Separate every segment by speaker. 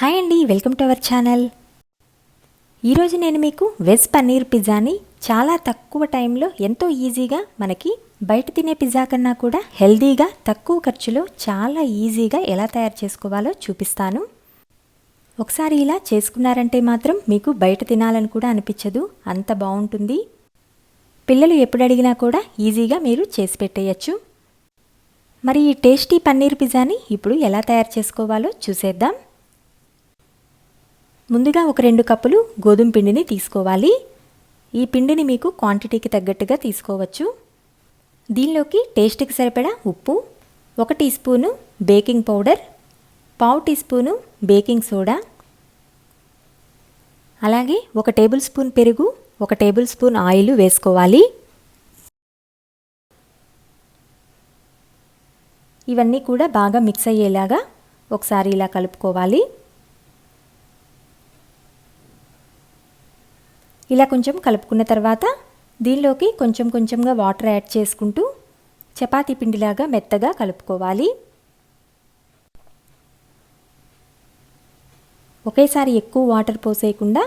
Speaker 1: Hi అండి welcome to our channel. ఈరోజు నేను మీకు వెజ్ పన్నీర్ పిజ్జాని చాలా తక్కువ టైంలో ఎంతో ఈజీగా మనకి బయట తినే పిజ్జా కన్నా కూడా హెల్దీగా తక్కువ ఖర్చులో చాలా ఈజీగా ఎలా తయారు చేసుకోవాలో చూపిస్తాను. ఒకసారి ఇలా చేసుకున్నారంటే మాత్రం మీకు బయట తినాలని కూడా అనిపించదు అంత బాగుంటుంది. పిల్లలు ఎప్పుడు అడిగినా కూడా ఈజీగా మీరు చేసి పెట్టేయచ్చు. మరి ఈ టేస్టీ పన్నీర్ పిజ్జాని ఇప్పుడు ఎలా తయారు చేసుకోవాలో చూసేద్దాం. ముందుగా ఒక రెండు కప్పులు గోధుమ పిండిని తీసుకోవాలి. ఈ పిండిని మీకు క్వాంటిటీకి తగ్గట్టుగా తీసుకోవచ్చు. దీనిలోకి టేస్ట్కి సరిపడా ఉప్పు ఒక టీ స్పూను బేకింగ్ పౌడర్ పావు టీ స్పూను బేకింగ్ సోడా అలాగే ఒక టేబుల్ స్పూన్ పెరుగు ఒక టేబుల్ స్పూన్ ఆయిల్ వేసుకోవాలి. ఇవన్నీ కూడా బాగా మిక్స్ అయ్యేలాగా ఒకసారి ఇలా కలుపుకోవాలి. ఇలా కొంచెం కలుపుకున్న తర్వాత దీనిలోకి కొంచెం కొంచెంగా వాటర్ యాడ్ చేసుకుంటూ చపాతీ పిండిలాగా మెత్తగా కలుపుకోవాలి. ఒకేసారి ఎక్కువ వాటర్ పోసేయకుండా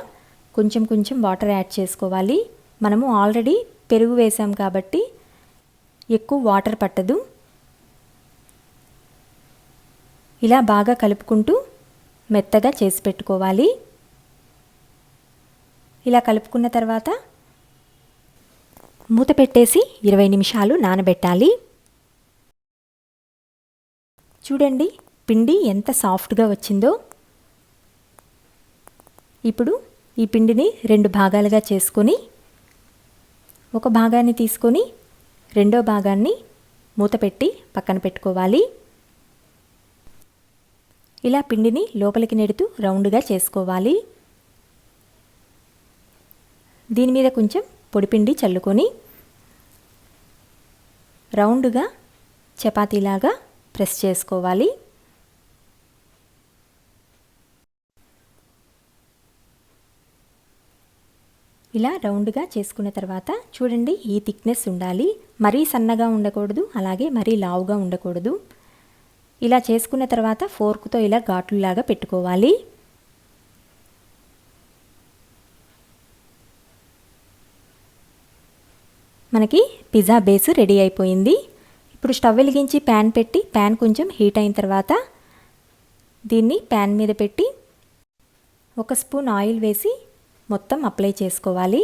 Speaker 1: కొంచెం కొంచెం వాటర్ యాడ్ చేసుకోవాలి. మనము ఆల్రెడీ పెరుగు వేసాం కాబట్టి ఎక్కువ వాటర్ పట్టదు. ఇలా బాగా కలుపుకుంటూ మెత్తగా చేసి పెట్టుకోవాలి. ఇలా కలుపుకున్న తర్వాత మూత పెట్టేసి ఇరవై నిమిషాలు నానబెట్టాలి. చూడండి పిండి ఎంత సాఫ్ట్గా వచ్చిందో. ఇప్పుడు ఈ పిండిని రెండు భాగాలుగా చేసుకొని ఒక భాగాన్ని తీసుకొని రెండో భాగాన్ని మూత పెట్టి పక్కన పెట్టుకోవాలి. ఇలా పిండిని లోపలికి నెడుతూ రౌండ్గా చేసుకోవాలి. దీని మీద కొంచెం పొడిపిండి చల్లుకొని రౌండ్గా చపాతీలాగా ప్రెస్ చేసుకోవాలి. ఇలా రౌండ్గా చేసుకున్న తర్వాత చూడండి ఈ థిక్నెస్ ఉండాలి. మరీ సన్నగా ఉండకూడదు అలాగే మరీ లావుగా ఉండకూడదు. ఇలా చేసుకున్న తర్వాత ఫోర్క్తో ఇలా ఘాట్లులాగా పెట్టుకోవాలి. మనకి పిజ్జా బేస్ రెడీ అయిపోయింది. ఇప్పుడు స్టవ్ వెలిగించి ప్యాన్ పెట్టి ప్యాన్ కొంచెం హీట్ అయిన తర్వాత దీన్ని ప్యాన్ మీద పెట్టి ఒక స్పూన్ ఆయిల్ వేసి మొత్తం అప్లై చేసుకోవాలి.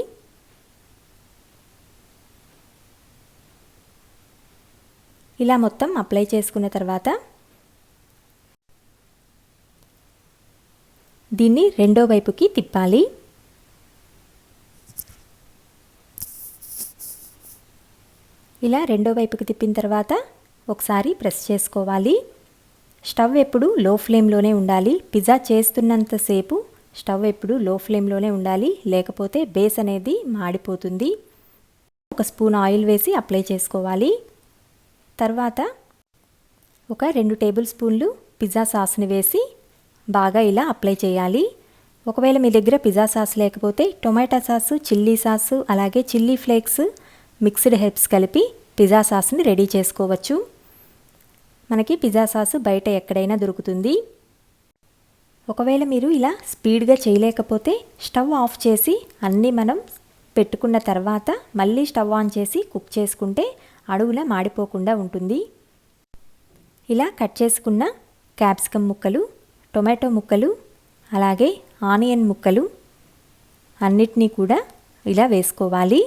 Speaker 1: ఇలా మొత్తం అప్లై చేసుకున్న తర్వాత దీన్ని రెండో వైపుకి తిప్పాలి. ఇలా రెండో వైపుకి తిప్పిన తర్వాత ఒకసారి ప్రెస్ చేసుకోవాలి. స్టవ్ ఎప్పుడు లో ఫ్లేమ్లోనే ఉండాలి. పిజ్జా చేస్తున్నంతసేపు స్టవ్ ఎప్పుడు లో ఫ్లేమ్లోనే ఉండాలి. లేకపోతే బేస్ అనేది మాడిపోతుంది. ఒక స్పూన్ ఆయిల్ వేసి అప్లై చేసుకోవాలి. తర్వాత ఒక రెండు టేబుల్ స్పూన్లు పిజ్జా సాస్ని వేసి బాగా ఇలా అప్లై చేయాలి. ఒకవేళ మీ దగ్గర పిజ్జా సాస్ లేకపోతే టొమాటో సాసు చిల్లీ సాసు అలాగే చిల్లీ ఫ్లేక్స్ మిక్స్డ్ హెర్బ్స్ కలిపి పిజ్జా సాస్ని రెడీ చేసుకోవచ్చు. మనకి పిజ్జా సాస్ బయట ఎక్కడైనా దొరుకుతుంది. ఒకవేళ మీరు ఇలా స్పీడ్గా చేయలేకపోతే స్టవ్ ఆఫ్ చేసి అన్నీ మనం పెట్టుకున్న తర్వాత మళ్ళీ స్టవ్ ఆన్ చేసి కుక్ చేసుకుంటే అడుగులా మాడిపోకుండా ఉంటుంది. ఇలా కట్ చేసుకున్న క్యాప్సికమ్ ముక్కలు టొమాటో ముక్కలు అలాగే ఆనియన్ ముక్కలు అన్నిటినీ కూడా ఇలా వేసుకోవాలి.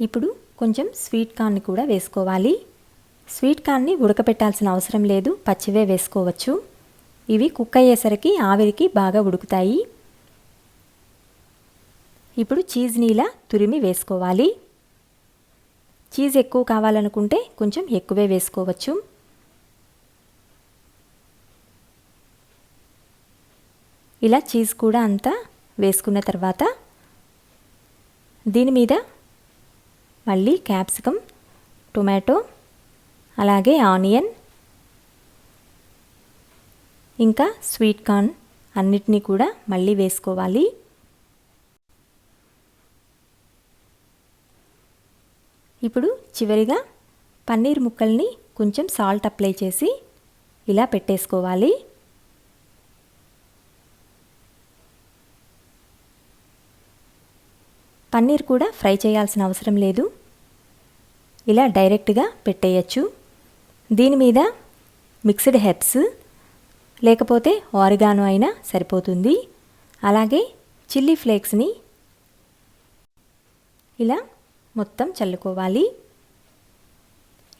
Speaker 1: ఇప్పుడు కొంచెం స్వీట్ కార్న్ని కూడా వేసుకోవాలి. స్వీట్ కార్న్ని ఉడకపెట్టాల్సిన అవసరం లేదు. పచ్చివే వేసుకోవచ్చు. ఇవి కుక్ అయ్యేసరికి ఆవిరికి బాగా ఉడుకుతాయి. ఇప్పుడు చీజ్ నీలా తురిమి వేసుకోవాలి. చీజ్ ఎక్కువ కావాలనుకుంటే కొంచెం ఎక్కువే వేసుకోవచ్చు. ఇలా చీజ్ కూడా అంతా వేసుకున్న తర్వాత దీని మీద మళ్ళీ క్యాప్సికమ్ టొమాటో అలాగే ఆనియన్ ఇంకా స్వీట్ కార్న్ అన్నిటినీ కూడా మళ్ళీ వేసుకోవాలి. ఇప్పుడు చివరిగా పన్నీర్ ముక్కల్ని కొంచెం సాల్ట్ అప్లై చేసి ఇలా పెట్టేసుకోవాలి. పన్నీర్ కూడా ఫ్రై చేయాల్సిన అవసరం లేదు. ఇలా డైరెక్ట్గా పెట్టేయచ్చు. దీని మీద మిక్స్డ్ హెర్బ్స్ లేకపోతే ఆరిగానో అయినా సరిపోతుంది. అలాగే చిల్లీ ఫ్లేక్స్ని ఇలా మొత్తం చల్లుకోవాలి.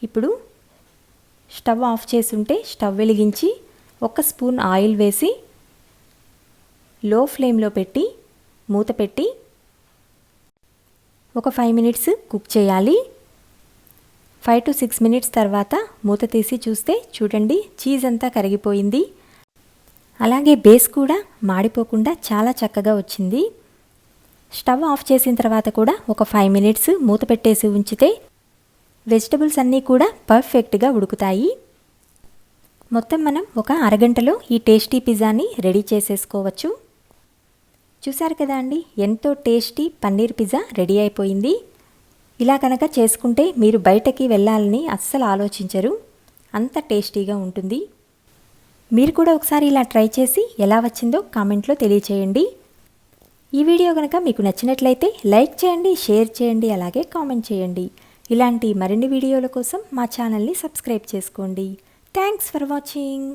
Speaker 1: ఇప్పుడు స్టవ్ ఆఫ్ చేసుంటే స్టవ్ వెలిగించి ఒక స్పూన్ ఆయిల్ వేసి లో ఫ్లేమ్లో పెట్టి మూత పెట్టి ఒక ఫైవ్ మినిట్స్ కుక్ చేయాలి. ఫైవ్ టు సిక్స్ మినిట్స్ తర్వాత మూత తీసి చూస్తే చూడండి చీజ్ అంతా కరిగిపోయింది. అలాగే బేస్ కూడా మాడిపోకుండా చాలా చక్కగా వచ్చింది. స్టవ్ ఆఫ్ చేసిన తర్వాత కూడా ఒక ఫైవ్ మినిట్స్ మూత పెట్టేసి ఉంచితే వెజిటబుల్స్ అన్నీ కూడా పర్ఫెక్ట్గా ఉడుకుతాయి. మొత్తం మనం ఒక అరగంటలో ఈ టేస్టీ పిజ్జాని రెడీ చేసేసుకోవచ్చు. చూసారు కదా అండి? ఎంతో టేస్టీ పన్నీర్ పిజ్జా రెడీ అయిపోయింది. ఇలా కనుక చేసుకుంటే మీరు బయటకి వెళ్ళాలని అస్సలు ఆలోచించరు. అంత టేస్టీగా ఉంటుంది. మీరు కూడా ఒకసారి ఇలా ట్రై చేసి ఎలా వచ్చిందో కామెంట్లో తెలియచేయండి. ఈ వీడియో కనుక మీకు నచ్చినట్లయితే లైక్ చేయండి షేర్ చేయండి అలాగే కామెంట్ చేయండి. ఇలాంటి మరిన్ని వీడియోల కోసం మా ఛానల్ని సబ్స్క్రైబ్ చేసుకోండి. Thanks for watching.